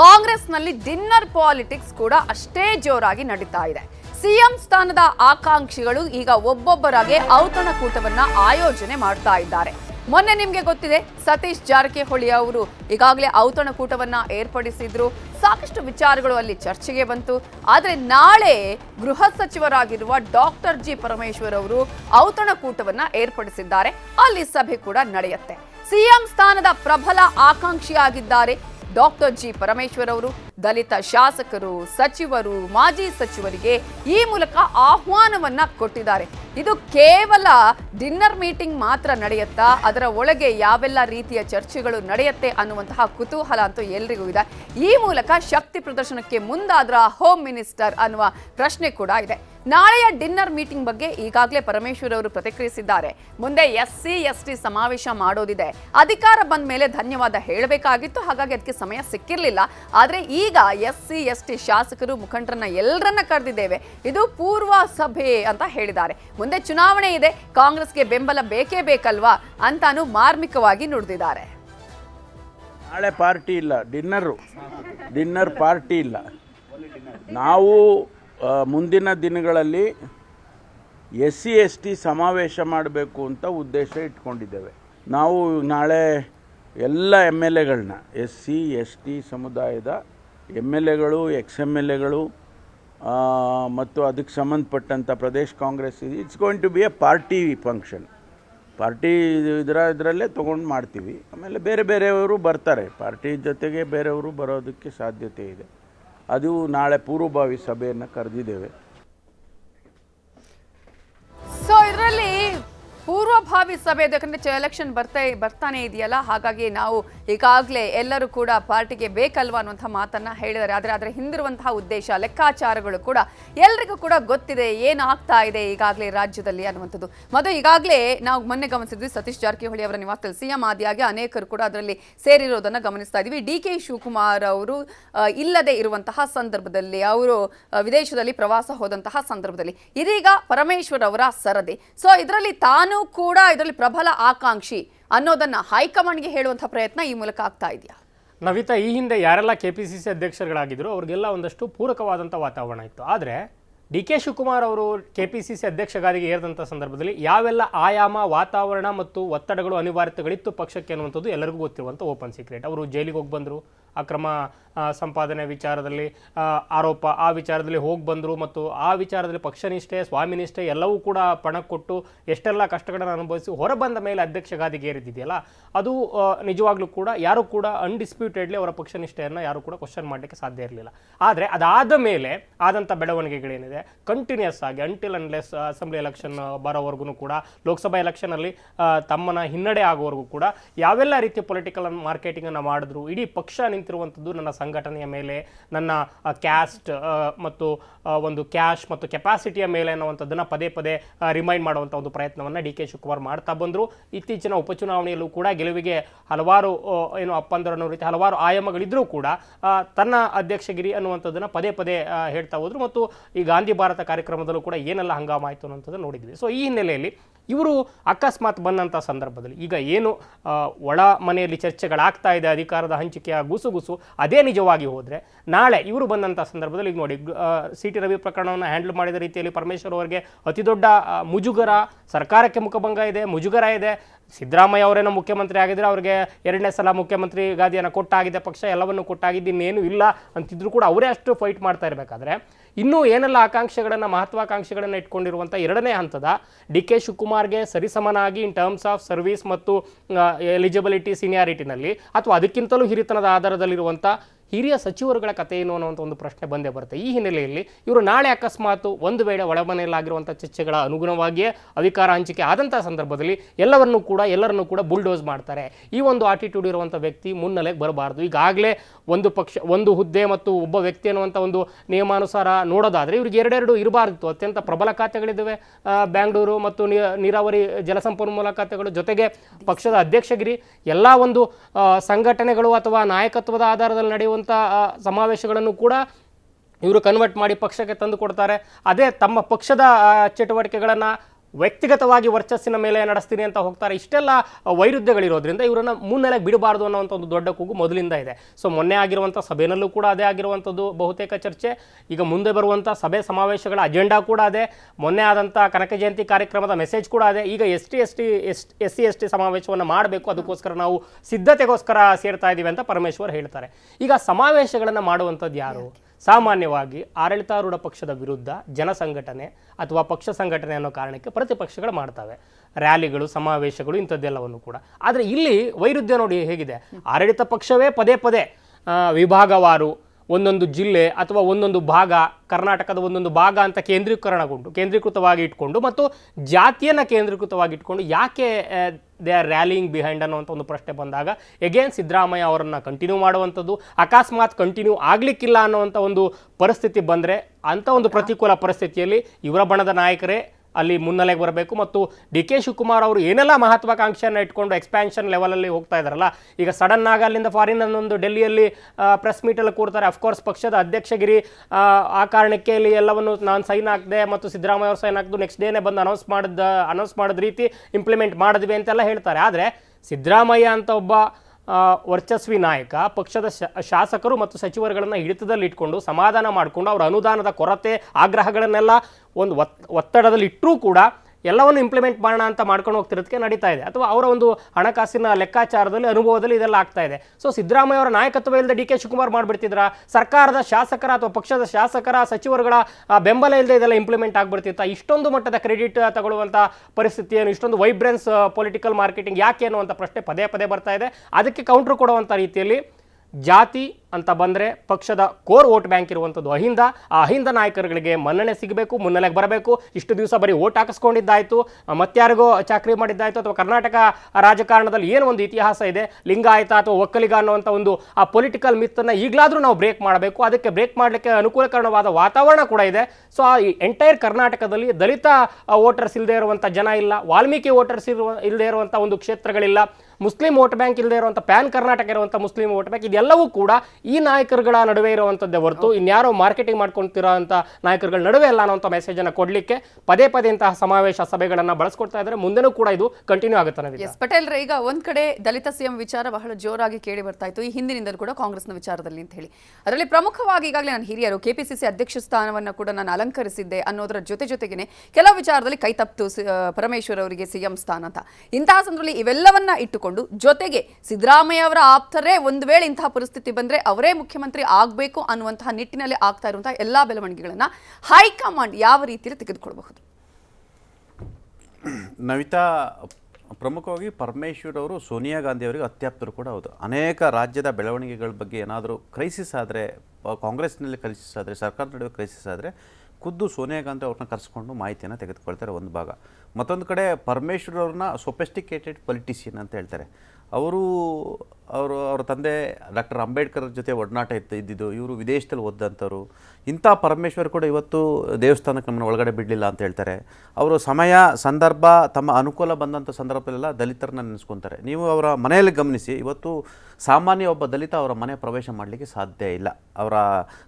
ಕಾಂಗ್ರೆಸ್ನಲ್ಲಿ dinner politics ಕೂಡ ಅಷ್ಟೇ ಜೋರಾಗಿ ನಡೀತಾ ಇದೆ. ಸಿಎಂ ಸ್ಥಾನದ ಆಕಾಂಕ್ಷಿಗಳು ಈಗ ಒಬ್ಬೊಬ್ಬರಾಗಿ ಔತಣಕೂಟವನ್ನ ಆಯೋಜನೆ ಮಾಡ್ತಾ ಇದ್ದಾರೆ. ಮೊನ್ನೆ ನಿಮಗೆ ಗೊತ್ತಿದೆ, ಸತೀಶ್ ಜಾರಕಿಹೊಳಿ ಅವರು ಈಗಾಗಲೇ ಔತಣಕೂಟವನ್ನ ಏರ್ಪಡಿಸಿದ್ರು. ಸಾಕಷ್ಟು ವಿಚಾರಗಳು ಅಲ್ಲಿ ಚರ್ಚೆಗೆ ಬಂತು. ಆದರೆ ನಾಳೆ ಗೃಹ ಸಚಿವರಾಗಿರುವ ಡಾಕ್ಟರ್ ಜಿ ಪರಮೇಶ್ವರ್ ಅವರು ಔತಣಕೂಟವನ್ನ ಏರ್ಪಡಿಸಿದ್ದಾರೆ. ಅಲ್ಲಿ ಸಭೆ ಕೂಡ ನಡೆಯುತ್ತೆ. ಸಿಎಂ ಸ್ಥಾನದ ಪ್ರಬಲ ಆಕಾಂಕ್ಷಿಯಾಗಿದ್ದಾರೆ. ಡಾಕ್ಟರ್ ಜಿ ಪರಮೇಶ್ವರ್ ಅವರು, ದಲಿತ ಶಾಸಕರು, ಸಚಿವರು, ಮಾಜಿ ಸಚಿವರಿಗೆ ಈ ಮೂಲಕ ಆಹ್ವಾನವನ್ನ ಕೊಟ್ಟಿದ್ದಾರೆ. ಇದು ಕೇವಲ ಡಿನ್ನರ್ ಮೀಟಿಂಗ್ ಮಾತ್ರ ನಡೆಯುತ್ತಾ, ಅದರ ಒಳಗೆ ಯಾವೆಲ್ಲ ರೀತಿಯ ಚರ್ಚೆಗಳು ನಡೆಯುತ್ತೆ ಅನ್ನುವಂತಹ ಕುತೂಹಲ ಅಂತೂ ಎಲ್ರಿಗೂ ಇದೆ. ಈ ಮೂಲಕ ಶಕ್ತಿ ಪ್ರದರ್ಶನಕ್ಕೆ ಮುಂದಾದ್ರ ಹೋಮ್ ಮಿನಿಸ್ಟರ್ ಅನ್ನುವ ಪ್ರಶ್ನೆ ಕೂಡ ಇದೆ. ನಾಳೆಯ ಡಿನ್ನರ್ ಮೀಟಿಂಗ್ ಬಗ್ಗೆ ಈಗಾಗಲೇ ಪರಮೇಶ್ವರ್ ಅವರು ಪ್ರತಿಕ್ರಿಯಿಸಿದ್ದಾರೆ. ಮುಂದೆ ಎಸ್ ಸಿ ಎಸ್ ಟಿ ಸಮಾವೇಶ ಮಾಡೋದಿದೆ. ಅಧಿಕಾರ ಬಂದ ಮೇಲೆ ಧನ್ಯವಾದ ಹೇಳಬೇಕಾಗಿತ್ತು, ಹಾಗಾಗಿ ಅದಕ್ಕೆ ಸಮಯ ಸಿಕ್ಕಿರಲಿಲ್ಲ. ಆದರೆ ಈಗ ಎಸ್ ಸಿ ಎಸ್ ಟಿ ಶಾಸಕರು, ಮುಖಂಡರನ್ನ ಎಲ್ಲರನ್ನ ಕರೆದಿದ್ದೇವೆ. ಇದು ಪೂರ್ವ ಸಭೆ ಅಂತ ಹೇಳಿದ್ದಾರೆ. ಮುಂದೆ ಚುನಾವಣೆ ಇದೆ, ಕಾಂಗ್ರೆಸ್ಗೆ ಬೆಂಬಲ ಬೇಕೇ ಬೇಕಲ್ವಾ ಅಂತಾನು ಮಾರ್ಮಿಕವಾಗಿ ನುಡಿದಿದ್ದಾರೆ. ನಾಳೆ ಪಾರ್ಟಿ ಇಲ್ಲ, ಡಿನ್ನರು. ಡಿನ್ನರ್ ಪಾರ್ಟಿ ಇಲ್ಲ. ನಾವು ಮುಂದಿನ ದಿನಗಳಲ್ಲಿ ಎಸ್ ಸಿ ಎಸ್ ಟಿ ಸಮಾವೇಶ ಮಾಡಬೇಕು ಅಂತ ಉದ್ದೇಶ ಇಟ್ಕೊಂಡಿದ್ದೇವೆ. ನಾವು ನಾಳೆ ಎಲ್ಲ ಎಂ ಎಲ್ ಎಗಳನ್ನ ಎಸ್ ಸಿ ಎಸ್ ಟಿ ಸಮುದಾಯದ ಎಂ ಎಲ್ ಎಗಳು, ಎಕ್ಸ್ ಎಂ ಎಲ್ ಎಗಳು ಮತ್ತು ಅದಕ್ಕೆ ಸಂಬಂಧಪಟ್ಟಂಥ ಪ್ರದೇಶ Congress it's going to be a party function party ಇದರ, ಇದರಲ್ಲೇ ತೊಗೊಂಡು ಮಾಡ್ತೀವಿ. ಆಮೇಲೆ ಬೇರೆ ಬೇರೆಯವರು ಬರ್ತಾರೆ. ಪಾರ್ಟಿ ಜೊತೆಗೆ ಬೇರೆಯವರು ಬರೋದಕ್ಕೆ ಸಾಧ್ಯತೆ ಇದೆ. ಅದು ನಾಳೆ ಪೂರ್ವಭಾವಿ ಸಭೆಯನ್ನು ಕರೆದಿದ್ದೇವೆ. ಪೂರ್ವಭಾವಿ ಸಭೆ ಯಾಕಂದ್ರೆ ಎಲೆಕ್ಷನ್ ಬರ್ತಾ ಬರ್ತಾನೆ ಇದೆಯಲ್ಲ? ಹಾಗಾಗಿ ನಾವು ಈಗಾಗಲೇ ಎಲ್ಲರೂ ಕೂಡ ಪಾರ್ಟಿಗೆ ಬೇಕಲ್ವಾ ಅನ್ನುವಂಥ ಮಾತನ್ನ ಹೇಳಿದ್ದಾರೆ. ಆದರೆ ಅದರ ಹಿಂದಿರುವಂತಹ ಉದ್ದೇಶ, ಲೆಕ್ಕಾಚಾರಗಳು ಕೂಡ ಎಲ್ರಿಗೂ ಕೂಡ ಗೊತ್ತಿದೆ. ಏನಾಗ್ತಾ ಇದೆ ಈಗಾಗಲೇ ರಾಜ್ಯದಲ್ಲಿ ಅನ್ನುವಂಥದ್ದು. ಮತ್ತು ಈಗಾಗಲೇ ನಾವು ಮೊನ್ನೆ ಗಮನಿಸಿದ್ವಿ, ಸತೀಶ್ ಜಾರಕಿಹೊಳಿ ಅವರ ನಿವಾಸದಲ್ಲಿ ಸಿಎಂ ಆದಿಯಾಗಿ ಅನೇಕರು ಕೂಡ ಅದರಲ್ಲಿ ಸೇರಿರೋದನ್ನ ಗಮನಿಸ್ತಾ ಇದೀವಿ. ಡಿ ಕೆ ಶಿವಕುಮಾರ್ ಅವರು ಇಲ್ಲದೆ ಇರುವಂತಹ ಸಂದರ್ಭದಲ್ಲಿ, ಅವರು ವಿದೇಶದಲ್ಲಿ ಪ್ರವಾಸ ಹೋದಂತಹ ಸಂದರ್ಭದಲ್ಲಿ ಇದೀಗ ಪರಮೇಶ್ವರ್ ಅವರ ಸರದಿ. ಸೊ ಇದರಲ್ಲಿ ತಾನು ಕೂಡ ಇದರಲ್ಲಿ ಪ್ರಬಲ ಆಕಾಂಕ್ಷಿ ಅನ್ನೋದನ್ನ ಹೈಕಮಾಂಡ್ಗೆ ಹೇಳುವಂತಹ ಪ್ರಯತ್ನ ಈ ಮೂಲಕ ಆಗ್ತಾ ಇದೆಯಾ? ನವಿತಾ, ಈ ಹಿಂದೆ ಯಾರೆಲ್ಲ ಕೆ ಪಿ ಸಿ ಸಿ ಅಧ್ಯಕ್ಷರುಗಳಾಗಿದ್ದರು ಅವ್ರಿಗೆಲ್ಲ ಒಂದಷ್ಟು ಪೂರಕವಾದಂಥ ವಾತಾವರಣ ಇತ್ತು. ಆದರೆ ಡಿ ಕೆ ಶಿವಕುಮಾರ್ ಅವರು ಕೆ ಪಿ ಸಿ ಸಿ ಅಧ್ಯಕ್ಷ ಗಾದಿಗೆ ಏರಿದಂಥ ಸಂದರ್ಭದಲ್ಲಿ ಯಾವೆಲ್ಲ ಆಯಾಮ, ವಾತಾವರಣ ಮತ್ತು ಒತ್ತಡಗಳು, ಅನಿವಾರ್ಯತೆಗಳಿತ್ತು ಪಕ್ಷಕ್ಕೆ ಅನ್ನುವಂಥದ್ದು ಎಲ್ಲರಿಗೂ ಗೊತ್ತಿರುವಂಥ ಓಪನ್ ಸೀಕ್ರೆಟ್ ಅವರು ಜೈಲಿಗೆ ಹೋಗಿ ಬಂದರು ಅಕ್ರಮ ಸಂಪಾದನೆ ವಿಚಾರದಲ್ಲಿ ಆರೋಪ, ಆ ವಿಚಾರದಲ್ಲಿ ಹೋಗಿ ಬಂದರು ಮತ್ತು ಆ ವಿಚಾರದಲ್ಲಿ ಪಕ್ಷನಿಷ್ಠೆ ಸ್ವಾಮಿನಿಷ್ಠೆ ಎಲ್ಲವೂ ಕೂಡ ಪಣ ಕೊಟ್ಟು ಎಷ್ಟೆಲ್ಲ ಕಷ್ಟಗಳನ್ನು ಅನುಭವಿಸಿ ಹೊರಬಂದ ಮೇಲೆ ಅಧ್ಯಕ್ಷ ಗಾದಿಗೆ ಏರಿದ್ದಿದೆಯಲ್ಲ, ಅದು ನಿಜವಾಗ್ಲೂ ಕೂಡ ಯಾರು ಕೂಡ ಅನ್ಡಿಸ್ಪ್ಯೂಟೆಡ್ಲಿ ಅವರ ಪಕ್ಷನಿಷ್ಠೆಯನ್ನು ಯಾರು ಕೂಡ ಕ್ವಶನ್ ಮಾಡಲಿಕ್ಕೆ ಸಾಧ್ಯ ಇರಲಿಲ್ಲ. ಆದರೆ ಅದಾದ ಮೇಲೆ ಆದಂಥ ಬೆಳವಣಿಗೆಗಳೇನಿದೆ ಕಂಟಿನ್ಯೂಸ್ ಆಗಿ ಅಂಟಿಲ್ ಅನ್ಲೆಸ್ ಅಸೆಂಬ್ಲಿ ಎಲೆಕ್ಷನ್ ಬರೋವರೆಗೂ ಕೂಡ, ಲೋಕಸಭಾ ಎಲೆಕ್ಷನಲ್ಲಿ ತಮ್ಮನ ಹಿನ್ನಡೆ ಆಗೋವರೆಗೂ ಕೂಡ, ಯಾವೆಲ್ಲ ರೀತಿಯ ಪೊಲಿಟಿಕಲ್ ಮಾರ್ಕೆಟಿಂಗನ್ನು ಮಾಡಿದ್ರು, ಇಡೀ ಪಕ್ಷ ನಿಂತಿರುವಂಥದ್ದು ನನ್ನ ಸಂಘಟನೆಯ ಮೇಲೆ, ನನ್ನ ಕ್ಯಾಸ್ಟ್ ಮತ್ತು ಒಂದು ಕ್ಯಾಶ್ ಮತ್ತು ಕೆಪಾಸಿಟಿಯ ಮೇಲೆ ಅನ್ನುವಂಥದ್ದನ್ನು ಪದೇ ಪದೇ ರಿಮೈಂಡ್ ಮಾಡುವಂಥ ಒಂದು ಪ್ರಯತ್ನವನ್ನು ಡಿ ಕೆ ಶಿವಕುಮಾರ್ ಮಾಡ್ತಾ ಬಂದರು. ಇತ್ತೀಚಿನ ಉಪಚುನಾವಣೆಯಲ್ಲೂ ಕೂಡ ಗೆಲುವಿಗೆ ಹಲವಾರು ಏನು ಅಪ್ಪಂದರು ಅನ್ನೋ ರೀತಿ ಹಲವಾರು ಆಯಾಮಗಳಿದ್ದರೂ ಕೂಡ ತನ್ನ ಅಧ್ಯಕ್ಷಗಿರಿ ಅನ್ನುವಂಥದ್ದನ್ನು ಪದೇ ಪದೇ ಹೇಳ್ತಾ ಹೋದರು. ಮತ್ತು ಈ ಗಾಂಧಿ ಭಾರತ ಕಾರ್ಯಕ್ರಮದಲ್ಲೂ ಕೂಡ ಏನೆಲ್ಲ ಹಂಗಾಮ ಆಯಿತು ಅನ್ನೋಂಥದ್ದು ನೋಡಿದ್ವಿ. ಸೊ ಈ ಹಿನ್ನೆಲೆಯಲ್ಲಿ ಇವರು ಅಕಸ್ಮಾತ್ ಬಂದಂಥ ಸಂದರ್ಭದಲ್ಲಿ. ಈಗ ಏನು ಒಳ ಮನೆಯಲ್ಲಿ ಚರ್ಚೆಗಳಾಗ್ತಾ ಇದೆ, ಅಧಿಕಾರದ ಹಂಚಿಕೆಯ ಗುಸುಗುಸು, ಅದೇ ನಿಜವಾಗಿ ಹೋದರೆ ನಾಳೆ ಇವರು ಬಂದಂಥ ಸಂದರ್ಭದಲ್ಲಿ ಈಗ ನೋಡಿ ಸಿ ಟಿ ರವಿ ಪ್ರಕರಣವನ್ನು ಹ್ಯಾಂಡಲ್ ಮಾಡಿದ ರೀತಿಯಲ್ಲಿ ಪರಮೇಶ್ವರ್ ಅವರಿಗೆ ಅತಿ ದೊಡ್ಡ ಮುಜುಗರ, ಸರ್ಕಾರಕ್ಕೆ ಮುಖಭಂಗ ಇದೆ, ಮುಜುಗರ ಇದೆ. ಸಿದ್ದರಾಮಯ್ಯ ಅವರೇನೋ ಮುಖ್ಯಮಂತ್ರಿ ಆಗಿದ್ರೆ ಅವರಿಗೆ ಎರಡನೇ ಸಲ ಮುಖ್ಯಮಂತ್ರಿ ಗಾದಿಯನ್ನು ಕೊಟ್ಟಾಗಿದೆ, ಪಕ್ಷ ಎಲ್ಲವನ್ನು ಕೊಟ್ಟಾಗಿದ್ದು ಇನ್ನೇನು ಇಲ್ಲ ಅಂತಿದ್ರು ಕೂಡ ಅವರೇ ಅಷ್ಟು ಫೈಟ್ ಮಾಡ್ತಾ ಇರಬೇಕಾದ್ರೆ ಇನ್ನೂ ಏನೆಲ್ಲ ಆಕಾಂಕ್ಷೆಗಳನ್ನು, ಮಹತ್ವಾಕಾಂಕ್ಷೆಗಳನ್ನು ಇಟ್ಕೊಂಡಿರುವಂಥ ಎರಡನೇ ಹಂತದ ಡಿ ಕೆ ಶಿವಕುಮಾರ್ಗೆ ಸರಿಸಮನಾಗಿ ಇನ್ ಟರ್ಮ್ಸ್ ಆಫ್ ಸರ್ವಿಸ್ ಮತ್ತು ಎಲಿಜಿಬಿಲಿಟಿ ಸೀನಿಯಾರಿಟಿನಲ್ಲಿ ಅಥವಾ ಅದಕ್ಕಿಂತಲೂ ಹಿರಿತನದ ಆಧಾರದಲ್ಲಿರುವಂಥ ಹಿರಿಯ ಸಚಿವರುಗಳ ಕಥೆ ಏನು ಅನ್ನುವಂಥ ಒಂದು ಪ್ರಶ್ನೆ ಬಂದೇ ಬರುತ್ತೆ. ಈ ಹಿನ್ನೆಲೆಯಲ್ಲಿ ಇವರು ನಾಳೆ ಅಕಸ್ಮಾತ್ ಒಂದು ವೇಳೆ ಒಳಮನೆಯಲ್ಲಾಗಿರುವಂಥ ಚರ್ಚೆಗಳ ಅನುಗುಣವಾಗಿಯೇ ಅಧಿಕಾರ ಹಂಚಿಕೆ ಆದಂಥ ಸಂದರ್ಭದಲ್ಲಿ ಎಲ್ಲವನ್ನೂ ಕೂಡ ಎಲ್ಲರನ್ನೂ ಕೂಡ ಬುಲ್ಡೋಸ್ ಮಾಡ್ತಾರೆ. ಈ ಒಂದು ಆಟಿಟ್ಯೂಡ್ ಇರುವಂಥ ವ್ಯಕ್ತಿ ಮುನ್ನೆಲೆಗೆ ಬರಬಾರ್ದು. ಈಗಾಗಲೇ ಒಂದು ಪಕ್ಷ, ಒಂದು ಹುದ್ದೆ ಮತ್ತು ಒಬ್ಬ ವ್ಯಕ್ತಿ ಅನ್ನುವಂಥ ಒಂದು ನಿಯಮಾನುಸಾರ ನೋಡೋದಾದರೆ ಇವ್ರಿಗೆ ಎರಡೆರಡು ಇರಬಾರ್ದಿತ್ತು. ಅತ್ಯಂತ ಪ್ರಬಲ ಖಾತೆಗಳಿದ್ದಾವೆ ಬ್ಯಾಂಗ್ಳೂರು ಮತ್ತು ನೀರಾವರಿ ಜಲಸಂಪನ್ಮೂಲ ಖಾತೆಗಳು ಜೊತೆಗೆ ಪಕ್ಷದ ಅಧ್ಯಕ್ಷಗಿರಿ. ಎಲ್ಲ ಒಂದು ಸಂಘಟನೆಗಳು ಅಥವಾ ನಾಯಕತ್ವದ ಆಧಾರದಲ್ಲಿ ನಡೆಯುವಂಥ ಸಮಾವೇಶಗಳನ್ನು ಕೂಡ ಇವರು ಕನ್ವರ್ಟ್ ಮಾಡಿ ಪಕ್ಷಕ್ಕೆ ತಂದು ಕೊಡ್ತಾರೆ. ಅದೇ ತಮ್ಮ ಪಕ್ಷದ ಚಟುವಟಿಕೆಗಳನ್ನು ವ್ಯಕ್ತಿಗತವಾಗಿ ವರ್ಚಸ್ಸಿನ ಮೇಲೆ ನಡೆಸ್ತೀನಿ ಅಂತ ಹೋಗ್ತಾರೆ, ಇಷ್ಟೆಲ್ಲ ವೈರುಧ್ಯಗಳಿರೋದ್ರಿಂದ ಇವರನ್ನು ಮುನ್ನೆಲೆಗೆ ಬಿಡಬಾರ್ದು ಅನ್ನೋವಂಥ ಒಂದು ದೊಡ್ಡ ಕೂಗು ಮೊದಲಿಂದ ಇದೆ. ಸೊ ಮೊನ್ನೆ ಆಗಿರುವಂಥ ಸಭೆನಲ್ಲೂ ಕೂಡ ಅದೇ ಆಗಿರುವಂಥದ್ದು ಬಹುತೇಕ ಚರ್ಚೆ. ಈಗ ಮುಂದೆ ಬರುವಂಥ ಸಭೆ ಸಮಾವೇಶಗಳ ಅಜೆಂಡಾ ಕೂಡ ಅದೇ. ಮೊನ್ನೆ ಆದಂಥ ಕನಕ ಜಯಂತಿ ಕಾರ್ಯಕ್ರಮದ ಮೆಸೇಜ್ ಕೂಡ ಅದೇ. ಈಗ S T S T, S S C, S T ಸಮಾವೇಶವನ್ನು ಮಾಡಬೇಕು. ಅದಕ್ಕೋಸ್ಕರ ನಾವು ಸಿದ್ಧತೆಗೋಸ್ಕರ ಸೇರ್ತಾ ಇದ್ದೀವಿ ಅಂತ ಪರಮೇಶ್ವರ್ ಹೇಳ್ತಾರೆ. ಈಗ ಸಮಾವೇಶಗಳನ್ನು ಮಾಡುವಂಥದ್ದು ಯಾರು? ಸಾಮಾನ್ಯವಾಗಿ ಆಡಳಿತಾರೂಢ ಪಕ್ಷದ ವಿರುದ್ಧ ಜನಸಂಘಟನೆ ಅಥವಾ ಪಕ್ಷ ಸಂಘಟನೆ ಅನ್ನೋ ಕಾರಣಕ್ಕೆ ಪ್ರತಿಪಕ್ಷಗಳು ಮಾಡ್ತವೆ. ರ್ಯಾಲಿಗಳು, ಸಮಾವೇಶಗಳು ಇಂಥದ್ದೆಲ್ಲವನ್ನು ಕೂಡ. ಆದರೆ ಇಲ್ಲಿ ವೈರುಧ್ಯ ನೋಡಿ ಹೇಗಿದೆ. ಆಡಳಿತ ಪಕ್ಷವೇ ಪದೇ ಪದೇ ವಿಭಾಗವಾರು ಒಂದೊಂದು ಜಿಲ್ಲೆ ಅಥವಾ ಒಂದೊಂದು ಭಾಗ, ಕರ್ನಾಟಕದ ಒಂದೊಂದು ಭಾಗ ಅಂತ ಕೇಂದ್ರೀಕರಣಗೊಂಡು, ಕೇಂದ್ರೀಕೃತವಾಗಿ ಇಟ್ಕೊಂಡು ಮತ್ತು ಜಾತಿಯನ್ನು ಕೇಂದ್ರೀಕೃತವಾಗಿ ಇಟ್ಕೊಂಡು ಯಾಕೆ ದೇ ಆರ್ ರ್ಯಾಲಿಂಗ್ ಬಿಹೈಂಡ್ ಅನ್ನುವಂಥ ಒಂದು ಪ್ರಶ್ನೆ ಬಂದಾಗ ಎಗೇನ್ ಸಿದ್ದರಾಮಯ್ಯ ಅವರನ್ನು ಕಂಟಿನ್ಯೂ ಮಾಡುವಂಥದ್ದು, ಅಕಸ್ಮಾತ್ ಕಂಟಿನ್ಯೂ ಆಗಲಿಕ್ಕಿಲ್ಲ ಅನ್ನುವಂಥ ಒಂದು ಪರಿಸ್ಥಿತಿ ಬಂದರೆ ಅಂಥ ಒಂದು ಪ್ರತಿಕೂಲ ಪರಿಸ್ಥಿತಿಯಲ್ಲಿ ಇವರ ಬಣದ ನಾಯಕರೇ ಅಲ್ಲಿ ಮುನ್ನೆಲೆಗೆ ಬರಬೇಕು. ಮತ್ತು ಡಿ ಕೆ ಶಿವಕುಮಾರ್ ಅವರು ಏನೆಲ್ಲ ಮಹತ್ವಾಕಾಂಕ್ಷೆಯನ್ನು ಇಟ್ಕೊಂಡು ಎಕ್ಸ್ಪ್ಯಾನ್ಷನ್ ಲೆವೆಲಲ್ಲಿ ಹೋಗ್ತಾ ಇದ್ದಾರಲ್ಲ ಈಗ ಸಡನ್ ಆಗಿ ಅಲ್ಲಿಂದ ಫಾರಿನ್ ಒಂದು ಡೆಲ್ಲಿಯಲ್ಲಿ ಪ್ರೆಸ್ ಮೀಟಲ್ಲಿ ಕೂರ್ತಾರೆ. ಅಫ್ಕೋರ್ಸ್ ಪಕ್ಷದ ಅಧ್ಯಕ್ಷಗಿರಿ ಆ, ಕಾರಣಕ್ಕೆ ಇಲ್ಲಿ ಎಲ್ಲವನ್ನು ನಾನು ಸೈನ್ ಹಾಕಿದೆ ಮತ್ತು ಸಿದ್ದರಾಮಯ್ಯ ಅವರು ಸೈನ್ ಹಾಕಿದ್ದು ನೆಕ್ಸ್ಟ್ ಡೇನೇ ಬಂದು ಅನೌನ್ಸ್ ಮಾಡಿದ ಅನೌನ್ಸ್ ಮಾಡಿದ ರೀತಿ ಇಂಪ್ಲಿಮೆಂಟ್ ಮಾಡಿದ್ವಿ ಅಂತೆಲ್ಲ ಹೇಳ್ತಾರೆ. ಆದರೆ ಸಿದ್ದರಾಮಯ್ಯ ಅಂತ ಒಬ್ಬ ವರ್ಚಸ್ವಿ ನಾಯಕ, ಪಕ್ಷದ ಶಾಸಕರು ಮತ್ತು ಸಚಿವರುಗಳನ್ನು ಹಿಡಿತದಲ್ಲಿ ಇಟ್ಕೊಂಡು ಸಮಾಧಾನ ಮಾಡಿಕೊಂಡು ಅವರ ಅನುದಾನದ ಕೊರತೆ, ಆಗ್ರಹಗಳನ್ನೆಲ್ಲ ಒಂದು ಒತ್ ಒತ್ತಡದಲ್ಲಿ ಇಟ್ಟರೂ ಕೂಡ ಎಲ್ಲವನ್ನು ಇಂಪ್ಲಿಮೆಂಟ್ ಮಾಡೋಣ ಅಂತ ಮಾಡ್ಕೊಂಡು ಹೋಗ್ತಿರೋದಕ್ಕೆ ನಡೀತಾ ಇದೆ. ಅಥವಾ ಅವರ ಒಂದು ಹಣಕಾಸಿನ ಲೆಕ್ಕಾಚಾರದಲ್ಲಿ, ಅನುಭವದಲ್ಲಿ ಇದೆಲ್ಲ ಆಗ್ತಾ ಇದೆ. ಸೊ ಸಿದ್ದರಾಮಯ್ಯ ಅವರ ನಾಯಕತ್ವ ಇಲ್ಲದೆ ಡಿ ಕೆ ಶಿವಕುಮಾರ್ ಮಾಡಿಬಿಡ್ತಿದ್ರ? ಸರ್ಕಾರದ ಶಾಸಕರ ಅಥವಾ ಪಕ್ಷದ ಶಾಸಕರ, ಸಚಿವರುಗಳ ಬೆಂಬಲ ಇಲ್ಲದೆ ಇದೆಲ್ಲ ಇಂಪ್ಲಿಮೆಂಟ್ ಆಗಿಬಿಡ್ತಿತ್ತು? ಇಷ್ಟೊಂದು ಮಟ್ಟದ ಕ್ರೆಡಿಟ್ ತಗೊಳ್ಳುವಂಥ ಪರಿಸ್ಥಿತಿ ಏನು? ಇಷ್ಟೊಂದು ವೈಬ್ರೆನ್ಸ್ ಪೊಲಿಟಿಕಲ್ ಮಾರ್ಕೆಟಿಂಗ್ ಯಾಕೆ ಅನ್ನುವಂಥ ಪ್ರಶ್ನೆ ಪದೇ ಪದೇ ಬರ್ತಾ ಇದೆ. ಅದಕ್ಕೆ ಕೌಂಟ್ರ್ ಕೊಡುವಂಥ ರೀತಿಯಲ್ಲಿ ಜಾತಿ ಅಂತ ಬಂದರೆ ಪಕ್ಷದ ಕೋರ್ ವೋಟ್ ಬ್ಯಾಂಕ್ ಇರುವಂಥದ್ದು ಅಹಿಂದ. ಆ ಅಹಿಂದ ನಾಯಕರುಗಳಿಗೆ ಮನ್ನಣೆ ಸಿಗಬೇಕು, ಮುನ್ನೆಲೆಗೆ ಬರಬೇಕು. ಇಷ್ಟು ದಿವಸ ಬರೀ ಓಟ್ ಹಾಕಿಸ್ಕೊಂಡಿದ್ದಾಯಿತು. ಮತ್ತಾರಿಗೋ ಚಾಕ್ರಿ ಮಾಡಿದ್ದಾಯಿತು ಅಥವಾ ಕರ್ನಾಟಕ ರಾಜಕಾರಣದಲ್ಲಿ ಏನು ಒಂದು ಇತಿಹಾಸ ಇದೆ, ಲಿಂಗಾಯತ ಅಥವಾ ಒಕ್ಕಲಿಗ ಅನ್ನುವಂಥ ಒಂದು ಆ ಪೊಲಿಟಿಕಲ್ ಮಿತ್ತನ್ನು ಈಗಲಾದರೂ ನಾವು ಬ್ರೇಕ್ ಮಾಡಬೇಕು. ಅದಕ್ಕೆ ಬ್ರೇಕ್ ಮಾಡಲಿಕ್ಕೆ ಅನುಕೂಲಕರವಾದ ವಾತಾವರಣ ಕೂಡ ಇದೆ. ಸೊ ಆ ಎಂಟೈರ್ ಕರ್ನಾಟಕದಲ್ಲಿ ದಲಿತ ವೋಟರ್ಸ್ ಇಲ್ಲದೆ ಇರುವಂಥ ಜನ ಇಲ್ಲ, ವಾಲ್ಮೀಕಿ ವೋಟರ್ಸ್ ಇರುವ ಇಲ್ಲದೆ ಇರುವಂಥ ಒಂದು ಕ್ಷೇತ್ರಗಳಿಲ್ಲ, ಮುಸ್ಲಿಂ ವೋಟ್ ಬ್ಯಾಂಕ್ ಇಲ್ಲದೆ ಇರುವಂಥ ಪ್ಯಾನ್ ಕರ್ನಾಟಕ ಇರುವಂಥ ಮುಸ್ಲಿಂ ವೋಟ್ ಬ್ಯಾಂಕ್, ಇದೆಲ್ಲವೂ ಕೂಡ ಈ ನಾಯಕರುಗಳ ನಡುವೆ ಇರುವಂಥದ್ದೇ ಹೊರತು ಇನ್ಯಾರೋ ಮಾರ್ಕೆಟಿಂಗ್ ಮಾಡ್ಕೊಂತಿರೋ ಅಂತ ನಾಯಕರುಗಳ ನಡುವೆ ಅಲ್ಲ ಅನ್ನೋಂಥ ಮೆಸೇಜನ್ನು ಕೊಡಲಿಕ್ಕೆ ಪದೇ ಪದೇ ಇಂತಹ ಸಮಾವೇಶ ಸಭೆಗಳನ್ನು ಬಳಸ್ಕೊಡ್ತಾ ಇದ್ದಾರೆ. ಮುಂದೆನೂ ಕೂಡ ಇದು ಕಂಟಿನ್ಯೂ ಆಗುತ್ತೆ ನನಗೆ ಎಸ್ ಪಟೇಲ್ ಈಗ ಒಂದ್ ಕಡೆ ದಲಿತ ಸಿಎಂ ವಿಚಾರ ಬಹಳ ಜೋರಾಗಿ ಕೇಳಿ ಬರ್ತಾ ಇತ್ತು. ಈ ಹಿಂದಿನಿಂದಲೂ ಕೂಡ ಕಾಂಗ್ರೆಸ್ನ ವಿಚಾರದಲ್ಲಿ ಅಂತ ಹೇಳಿ. ಅದರಲ್ಲಿ ಪ್ರಮುಖವಾಗಿ ಈಗಾಗಲೇ ನಾನು ಹಿರಿಯರು ಕೆಪಿಸಿಸಿ ಅಧ್ಯಕ್ಷ ಸ್ಥಾನವನ್ನು ಕೂಡ ನಾನು ಅಲಂಕರಿಸಿದ್ದೆ ಅನ್ನೋದರ ಜೊತೆ ಜೊತೆಗೇನೆ ಕೆಲವು ವಿಚಾರದಲ್ಲಿ ಕೈ ತಪ್ಪಿತು ಪರಮೇಶ್ವರ್ ಅವರಿಗೆ ಸಿಎಂ ಸ್ಥಾನ ಅಂತ. ಇಂತಹ ಸಂದರ್ಭದಲ್ಲಿ ಇವೆಲ್ಲವನ್ನ ಇಟ್ಟುಕೊಂಡು ಜೊತೆಗೆ ಸಿದ್ದರಾಮಯ್ಯ ಅವರ ಆಪ್ತರೇ ಒಂದು ವೇಳೆ ಇಂತಹ ಪರಿಸ್ಥಿತಿ ಬಂದ್ರೆ ಅವರೇ ಮುಖ್ಯಮಂತ್ರಿ ಆಗಬೇಕು ಅನ್ನುವಂತಹ ನಿಟ್ಟಿನಲ್ಲಿ ಆಗ್ತಾ ಇರುವಂತಹ ಎಲ್ಲ ಬೆಳವಣಿಗೆಗಳನ್ನು ಹೈಕಮಾಂಡ್ ಯಾವ ರೀತಿಯಲ್ಲಿ ತೆಗೆದುಕೊಳ್ಳಬಹುದು ನವಿತಾ, ಪ್ರಮುಖವಾಗಿ ಪರಮೇಶ್ವರ್ ಅವರು ಸೋನಿಯಾ ಗಾಂಧಿ ಅವರಿಗೆ ಅತ್ಯಾಪ್ತರು ಕೂಡ ಹೌದು. ಅನೇಕ ರಾಜ್ಯದ ಬೆಳವಣಿಗೆಗಳ ಬಗ್ಗೆ ಏನಾದರೂ ಕ್ರೈಸಿಸ್ ಆದರೆ ಕಾಂಗ್ರೆಸ್ನಲ್ಲಿ ಕ್ರೈಸಿಸ್ ಆದರೆ, ಸರ್ಕಾರದ ನಡುವೆ ಕ್ರೈಸಿಸ್ ಆದರೆ ಖುದ್ದು ಸೋನಿಯಾ ಗಾಂಧಿ ಅವ್ರನ್ನ ಕರೆಸ್ಕೊಂಡು ಮಾಹಿತಿಯನ್ನು ತೆಗೆದುಕೊಳ್ತಾರೆ ಒಂದು ಭಾಗ. ಮತ್ತೊಂದು ಕಡೆ ಪರಮೇಶ್ವರ್ ಅವ್ರನ್ನ ಸೊಫೆಸ್ಟಿಕೇಟೆಡ್ ಪೊಲಿಟಿಷಿಯನ್ ಅಂತ ಹೇಳ್ತಾರೆ. ಅವರು ಅವರು, ಅವ್ರ ತಂದೆ ಡಾಕ್ಟರ್ ಅಂಬೇಡ್ಕರ್ ಜೊತೆ ಒಡನಾಟ ಇತ್ತು, ಇದ್ದಿದ್ದು. ಇವರು ವಿದೇಶದಲ್ಲಿ ಓದಂಥವ್ರು ಇಂಥ ಪರಮೇಶ್ವರ್ ಕೂಡ ಇವತ್ತು ದೇವಸ್ಥಾನಕ್ಕೆ ನಮ್ಮನ್ನು ಒಳಗಡೆ ಬಿಡಲಿಲ್ಲ ಅಂತ ಹೇಳ್ತಾರೆ. ಅವರು ಸಮಯ, ಸಂದರ್ಭ, ತಮ್ಮ ಅನುಕೂಲ ಬಂದಂಥ ಸಂದರ್ಭದಲ್ಲೆಲ್ಲ ದಲಿತರನ್ನ ನೆನೆಸ್ಕೊತಾರೆ. ನೀವು ಅವರ ಮನೆಯಲ್ಲಿ ಗಮನಿಸಿ, ಇವತ್ತು ಸಾಮಾನ್ಯ ಒಬ್ಬ ದಲಿತ ಅವರ ಮನೆ ಪ್ರವೇಶ ಮಾಡಲಿಕ್ಕೆ ಸಾಧ್ಯ ಇಲ್ಲ. ಅವರ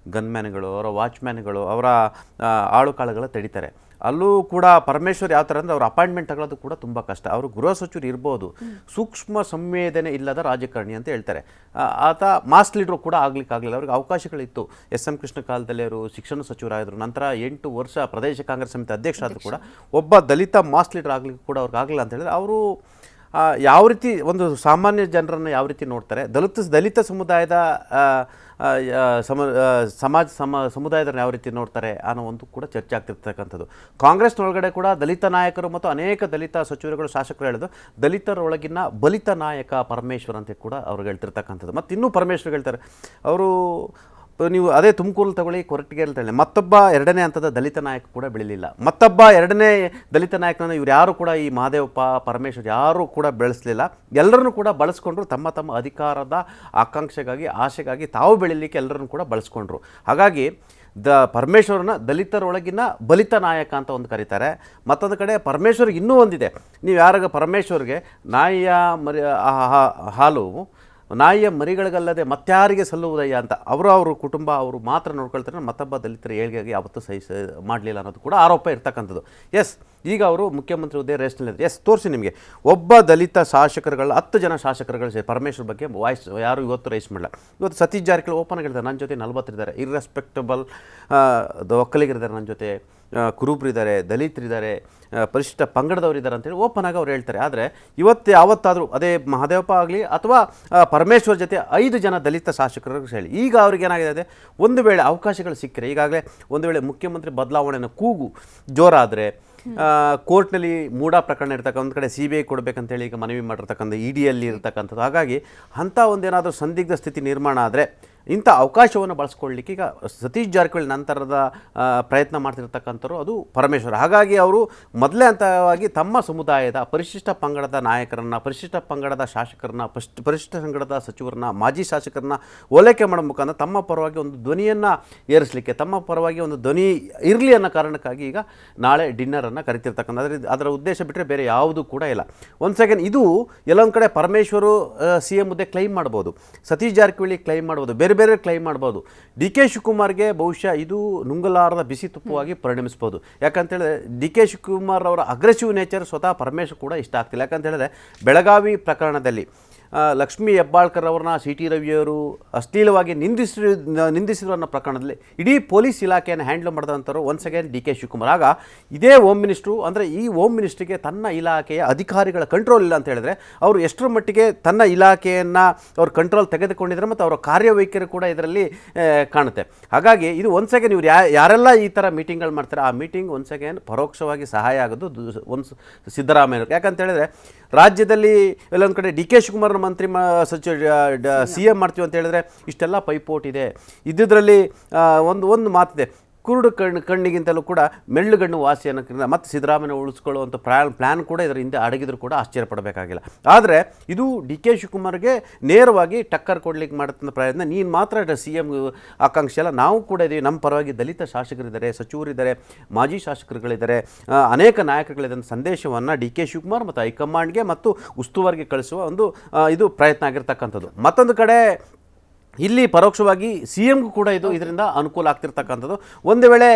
ಗನ್ಮ್ಯಾನ್ಗಳು, ಅವರ ವಾಚ್ಮ್ಯಾನ್ಗಳು, ಅವರ ಆಳು ಕಾಳುಗಳ ತಡಿತಾರೆ. ಅಲ್ಲೂ ಕೂಡ ಪರಮೇಶ್ವರ್ ಯಾವ ಥರ ಅಂದರೆ ಅವ್ರ ಅಪಾಯಿಂಟ್ಮೆಂಟ್ ತಗೊಳ್ಳೋದು ಕೂಡ ತುಂಬ ಕಷ್ಟ. ಅವರು ಗೃಹ ಸಚಿವರು ಇರ್ಬೋದು. ಸೂಕ್ಷ್ಮ ಸಂವೇದನೆ ಇಲ್ಲದ ರಾಜಕಾರಣಿ ಅಂತ ಹೇಳ್ತಾರೆ. ಆತ ಮಾಸ್ ಲೀಡ್ರು ಕೂಡ ಆಗಲಿಕ್ಕೆ ಆಗಲಿಲ್ಲ. ಅವ್ರಿಗೆ ಅವಕಾಶಗಳಿತ್ತು. ಎಸ್ ಎಂ ಕೃಷ್ಣ ಕಾಲದಲ್ಲಿ ಅವರು ಶಿಕ್ಷಣ ಸಚಿವರಾದರು ನಂತರ ಎಂಟು ವರ್ಷ ಪ್ರದೇಶ ಕಾಂಗ್ರೆಸ್ ಸಮಿತಿ ಅಧ್ಯಕ್ಷರಾದ್ರು ಕೂಡ. ಒಬ್ಬ ದಲಿತ ಮಾಸ್ ಲೀಡರ್ ಆಗಲಿಕ್ಕೆ ಕೂಡ ಅವ್ರಿಗೆ ಆಗಲಿಲ್ಲ ಅಂತ ಹೇಳಿದ್ರೆ ಅವರು ಯಾವ ರೀತಿ ಒಂದು ಸಾಮಾನ್ಯ ಜನರನ್ನು ಯಾವ ರೀತಿ ನೋಡ್ತಾರೆ? ದಲಿತ ದಲಿತ ಸಮುದಾಯದ ಸಮ ಸಮಾಜ, ಸಮ ಸಮುದಾಯದನ್ನು ಯಾವ ರೀತಿ ನೋಡ್ತಾರೆ ಅನ್ನೋ ಒಂದು ಕೂಡ ಚರ್ಚೆ ಆಗ್ತಿರ್ತಕ್ಕಂಥದ್ದು. ಕಾಂಗ್ರೆಸ್ನೊಳಗಡೆ ಕೂಡ ದಲಿತ ನಾಯಕರು ಮತ್ತು ಅನೇಕ ದಲಿತ ಸಚಿವರುಗಳು, ಶಾಸಕರು ಹೇಳೋದು, ದಲಿತರೊಳಗಿನ ಬಲಿತ ನಾಯಕ ಪರಮೇಶ್ವರ್ ಅಂತ ಕೂಡ ಅವ್ರು ಹೇಳ್ತಿರ್ತಕ್ಕಂಥದ್ದು. ಮತ್ತು ಇನ್ನೂ ಪರಮೇಶ್ವರ್ ಹೇಳ್ತಾರೆ. ಅವರು ನೀವು ಅದೇ ತುಮಕೂರು ತಗೊಳ್ಳಿ ಕೊರಟಗೆರೆಯಲ್ಲಿ ತಗೊಳ್ಳಿ. ಮತ್ತೊಬ್ಬ ಎರಡನೇ ಹಂತದ ದಲಿತ ನಾಯಕ ಕೂಡ ಬೆಳಿಲಿಲ್ಲ. ಮತ್ತೊಬ್ಬ ಎರಡನೇ ದಲಿತ ನಾಯಕನನ್ನು ಇವ್ರು ಯಾರು ಕೂಡ ಈ ಮಹಾದೇವಪ್ಪ ಪರಮೇಶ್ವರ್ ಯಾರೂ ಕೂಡ ಬೆಳೆಸಲಿಲ್ಲ. ಎಲ್ಲರನ್ನೂ ಕೂಡ ಬಳಸ್ಕೊಂಡ್ರು, ತಮ್ಮ ತಮ್ಮ ಅಧಿಕಾರದ ಆಕಾಂಕ್ಷೆಗಾಗಿ, ಆಶೆಗಾಗಿ ತಾವು ಬೆಳಿಲಿಕ್ಕೆ ಎಲ್ಲರನ್ನು ಕೂಡ ಬಳಸ್ಕೊಂಡ್ರು. ಹಾಗಾಗಿ, ದ ಪರಮೇಶ್ವರನ ದಲಿತರೊಳಗಿನ ಬಲಿತ ನಾಯಕ ಅಂತ ಒಂದು ಕರೀತಾರೆ. ಮತ್ತೊಂದು ಕಡೆ ಪರಮೇಶ್ವರ್ಗೆ ಇನ್ನೂ ಒಂದಿದೆ. ನೀವು ಯಾರಾಗ ಪರಮೇಶ್ವರ್ಗೆ ನಾಯಿಯ ಮರಿ ಹಾಲು ನಾಯಿಯ ಮರಿಗಳಿಗಲ್ಲದೆ ಮತ್ತಾರಿಗೆ ಸಲ್ಲುವುದಯ್ಯ ಅಂತ ಅವರು ಅವ್ರ ಕುಟುಂಬ ಅವರು ಮಾತ್ರ ನೋಡ್ಕೊಳ್ತಾರೆ, ಮತ್ತೊಬ್ಬ ದಲಿತರ ಏಳಿಗೆಗೆ ಯಾವತ್ತೂ ಸಹಿ ಮಾಡಲಿಲ್ಲ ಅನ್ನೋದು ಕೂಡ ಆರೋಪ ಇರ್ತಕ್ಕಂಥದ್ದು. ಎಸ್ ಈಗ ಅವರು ಮುಖ್ಯಮಂತ್ರಿ ಹುದ್ದೆ ರೇಸ್ನಲ್ಲಿ ಎಸ್ ತೋರಿಸಿ ನಿಮಗೆ, ಒಬ್ಬ ದಲಿತ ಶಾಸಕರುಗಳು, ಹತ್ತು ಜನ ಶಾಸಕರುಗಳು ಪರಮೇಶ್ವರ್ ಬಗ್ಗೆ ವಾಯ್ಸ್ ಯಾರು ಇವತ್ತು ರೈಸ್ ಮಾಡಲ್ಲ ಇವತ್ತು ಸತೀಶ್ ಜಾರಕಿಹೊಳಿ ಓಪನ್ ಆಗಿರ್ತಾರೆ ನನ್ನ ಜೊತೆ ನಲ್ವತ್ತಿದ್ದಾರೆ ಇರ್ರೆಸ್ಪೆಕ್ಟಬಲ್ ಒಕ್ಕಲಿಗರಿದ್ದಾರೆ ನನ್ನ ಜೊತೆ. ಕುರುಬರಿದ್ದಾರೆ ದಲಿತರಿದ್ದಾರೆ ಪರಿಶಿಷ್ಟ ಪಂಗಡದವರಿದ್ದಾರೆ ಅಂತೇಳಿ ಓಪನ್ ಆಗಿ ಅವ್ರು ಹೇಳ್ತಾರೆ. ಆದರೆ ಇವತ್ತು ಯಾವತ್ತಾದರೂ ಅದೇ ಮಹಾದೇವಪ್ಪ ಆಗಲಿ ಅಥವಾ ಪರಮೇಶ್ವರ್ ಜೊತೆ ಐದು ಜನ ದಲಿತ ಶಾಸಕರು ಹೇಳಿ. ಈಗ ಅವ್ರಿಗೆ ಏನಾಗಿದೆ ಒಂದು ವೇಳೆ ಅವಕಾಶಗಳು ಸಿಕ್ಕರೆ ಈಗಾಗಲೇ ಒಂದು ವೇಳೆ ಮುಖ್ಯಮಂತ್ರಿ ಬದಲಾವಣೆನ ಕೂಗು, ಜೋರಾದರೆ ಕೋರ್ಟ್ನಲ್ಲಿ ಮೂಡ ಪ್ರಕರಣ ಇರ್ತಕ್ಕಂಥ ಒಂದು ಕಡೆ ಸಿ ಬಿ ಐ ಕೊಡಬೇಕಂತೇಳಿ ಈಗ ಮನವಿ ಮಾಡಿರ್ತಕ್ಕಂಥ ಇ ಡಿಯಲ್ಲಿ ಇರ್ತಕ್ಕಂಥದ್ದು. ಹಾಗಾಗಿ ಅಂಥ ಒಂದೇನಾದರೂ ಸಂದಿಗ್ಧ ಸ್ಥಿತಿ ನಿರ್ಮಾಣ ಆದರೆ ಇಂಥ ಅವಕಾಶವನ್ನು ಬಳಸ್ಕೊಳ್ಳಿಕ್ಕೆ ಈಗ ಸತೀಶ್ ಜಾರಕಿಹೊಳಿ ನಂತರದ ಪ್ರಯತ್ನ ಮಾಡ್ತಿರ್ತಕ್ಕಂಥವ್ರು ಅದು ಪರಮೇಶ್ವರ್. ಹಾಗಾಗಿ ಅವರು ಮೊದಲೇ ಹಂತವಾಗಿ ತಮ್ಮ ಸಮುದಾಯದ ಪರಿಶಿಷ್ಟ ಪಂಗಡದ ನಾಯಕರನ್ನು, ಪರಿಶಿಷ್ಟ ಪಂಗಡದ ಶಾಸಕರನ್ನ ಪರಿಶಿಷ್ಟ ಪಂಗಡದ ಸಚಿವರನ್ನ, ಮಾಜಿ ಶಾಸಕರನ್ನ ಓಲೈಕೆ ಮಾಡೋ ಮುಖಾಂತರ ತಮ್ಮ ಪರವಾಗಿ ಒಂದು ಧ್ವನಿಯನ್ನು ಏರಿಸಲಿಕ್ಕೆ, ತಮ್ಮ ಪರವಾಗಿ ಒಂದು ಧ್ವನಿ ಇರಲಿ ಅನ್ನೋ ಕಾರಣಕ್ಕಾಗಿ ಈಗ ನಾಳೆ ಡಿನ್ನರನ್ನು ಕರಿತಿರ್ತಕ್ಕಂಥ ಅದರ ಅದರ ಉದ್ದೇಶ ಬಿಟ್ಟರೆ ಬೇರೆ ಯಾವುದೂ ಕೂಡ ಇಲ್ಲ. ಒಂದು ಸೆಕೆಂಡ್ ಇದು ಎಲ್ಲೊಂದು ಕಡೆ ಪರಮೇಶ್ವರು ಸಿ ಎಂ ಹುದ್ದೆ ಕ್ಲೈಮ್ ಮಾಡ್ಬೋದು. ಸತೀಶ್ ಜಾರಕಿಹೊಳಿ ಕ್ಲೈಮ್ ಮಾಡ್ಬೋದು. ಬೇರೆ ಬೇರೆ ಬೇರೆ ಕ್ಲೈಮ್ ಮಾಡ್ಬೋದು. ಡಿ ಕೆ ಶಿವಕುಮಾರ್ಗೆ ಬಹುಶಃ ಇದು ನುಂಗಲಾರದ ಬಿಸಿ ತುಪ್ಪವಾಗಿ ಪರಿಣಮಿಸ್ಬೋದು. ಯಾಕಂತೇಳಿದ್ರೆ ಡಿ ಕೆ ಶಿವಕುಮಾರ್ ಅವರ ಅಗ್ರೆಸಿವ್ ನೇಚರ್ ಸ್ವತಃ ಪರಮೇಶ್ವರ್ ಕೂಡ ಇಷ್ಟ ಆಗ್ತಿಲ್ಲ. ಯಾಕಂತ ಹೇಳಿದ್ರೆ ಬೆಳಗಾವಿ ಪ್ರಕರಣದಲ್ಲಿ ಲಕ್ಷ್ಮೀ ಹೆಬ್ಬಾಳ್ಕರ್ ಅವ್ರನ್ನ ಸಿ ಟಿ ರವಿಯವರು ಅಶ್ಲೀಲವಾಗಿ ನಿಂದಿಸಿರು, ನಿಂದಿಸಿದ್ರು ಅನ್ನೋ ಪ್ರಕರಣದಲ್ಲಿ ಇಡೀ ಪೊಲೀಸ್ ಇಲಾಖೆಯನ್ನು handle ಮಾಡಿದಂಥವ್ರು once again D K Shivakumar. ಆಗ ಇದೇ ಹೋಮ್ ಮಿನಿಸ್ಟ್ರು ಅಂದರೆ ಈ ಹೋಮ್ ಮಿನಿಸ್ಟ್ರಿಗೆ ತನ್ನ ಇಲಾಖೆಯ ಅಧಿಕಾರಿಗಳ ಕಂಟ್ರೋಲ್ ಇಲ್ಲ ಅಂತ ಹೇಳಿದ್ರೆ ಅವರು ಎಷ್ಟರ ಮಟ್ಟಿಗೆ ತನ್ನ ಇಲಾಖೆಯನ್ನು ಅವ್ರ ಕಂಟ್ರೋಲ್ ತೆಗೆದುಕೊಂಡಿದ್ದಾರೆ ಮತ್ತು ಅವರ ಕಾರ್ಯವೈಖರಿ ಕೂಡ ಇದರಲ್ಲಿ ಕಾಣುತ್ತೆ. ಹಾಗಾಗಿ ಇದು ಒನ್ಸ್ ಅಗೇನ್ ಇವ್ರು ಯಾರೆಲ್ಲ ಈ ಥರ ಮೀಟಿಂಗ್ಗಳು ಮಾಡ್ತಾರೆ, ಆ ಮೀಟಿಂಗ್ ಒನ್ಸ್ ಅಗೇನ್ ಪರೋಕ್ಷವಾಗಿ ಸಹಾಯ ಆಗೋದು ಒಂದು ಸಿದ್ದರಾಮಯ್ಯವ್ರಿಗೆ. ಯಾಕಂತ ಹೇಳಿದ್ರೆ ರಾಜ್ಯದಲ್ಲಿ ಎಲ್ಲೊಂದು ಕಡೆ ಡಿ ಕೆ ಶಿವಕುಮಾರ್ ಮಂತ್ರಿ ಮ ಸಚಿವ ಸಿ ಎಂ. ಮಾಡ್ತೀವಿ ಅಂತ ಹೇಳಿದ್ರೆ ಇಷ್ಟೆಲ್ಲ ಪೈಪೋಟಿದೆ. ಇದೆ ಇದ್ದಿದ್ರಲ್ಲಿ ಒಂದು ಒಂದು ಮಾತಿದೆ. ಕುರುಡು ಕಣ್ಣು ಕಣ್ಣಿಗಿಂತಲೂ ಕೂಡ ಮೆಳ್ಳುಗಣ್ಣು ವಾಸಿ ಅನ್ನೋಕ್ಕಿಂತ ಮತ್ತು ಸಿದ್ದರಾಮಯ್ಯ ಉಳಿಸ್ಕೊಳ್ಳುವಂಥ ಪ್ಲಾನ್ ಪ್ಲ್ಯಾನ್ ಕೂಡ ಇದರ ಹಿಂದೆ ಅಡಗಿದ್ರು ಕೂಡ ಆಶ್ಚರ್ಯ ಪಡಬೇಕಾಗಿಲ್ಲ. ಆದರೆ ಇದು ಡಿ ಕೆ ಶಿವಕುಮಾರ್ಗೆ ನೇರವಾಗಿ ಟಕ್ಕರ್ ಕೊಡ್ಲಿಕ್ಕೆ ಮಾಡುತ್ತಂಥ ಪ್ರಯತ್ನ. ನೀನು ಮಾತ್ರ ಸಿ ಎಂ ಆಕಾಂಕ್ಷೆ ಅಲ್ಲ, ನಾವು ಕೂಡ ಇದೀವಿ. ನಮ್ಮ ಪರವಾಗಿ ದಲಿತ ಶಾಸಕರಿದ್ದಾರೆ, ಸಚಿವರಿದ್ದಾರೆ, ಮಾಜಿ ಶಾಸಕರುಗಳಿದ್ದಾರೆ. ಅನೇಕ ನಾಯಕರುಗಳಿದ್ದಂಥ ಸಂದೇಶವನ್ನು ಡಿ ಕೆ ಶಿವಕುಮಾರ್ ಮತ್ತು ಹೈಕಮಾಂಡ್ಗೆ ಮತ್ತು ಉಸ್ತುವಾರಿಗೆ ಕಳಿಸುವ ಒಂದು ಇದು ಪ್ರಯತ್ನ ಆಗಿರ್ತಕ್ಕಂಥದ್ದು. ಮತ್ತೊಂದು ಕಡೆ ಇಲ್ಲಿ ಪರೋಕ್ಷವಾಗಿ ಸಿ ಎಂಗೂ ಕೂಡ ಇದು ಇದರಿಂದ ಅನುಕೂಲ ಆಗ್ತಿರ್ತಕ್ಕಂಥದ್ದು. ಒಂದು ವೇಳೆ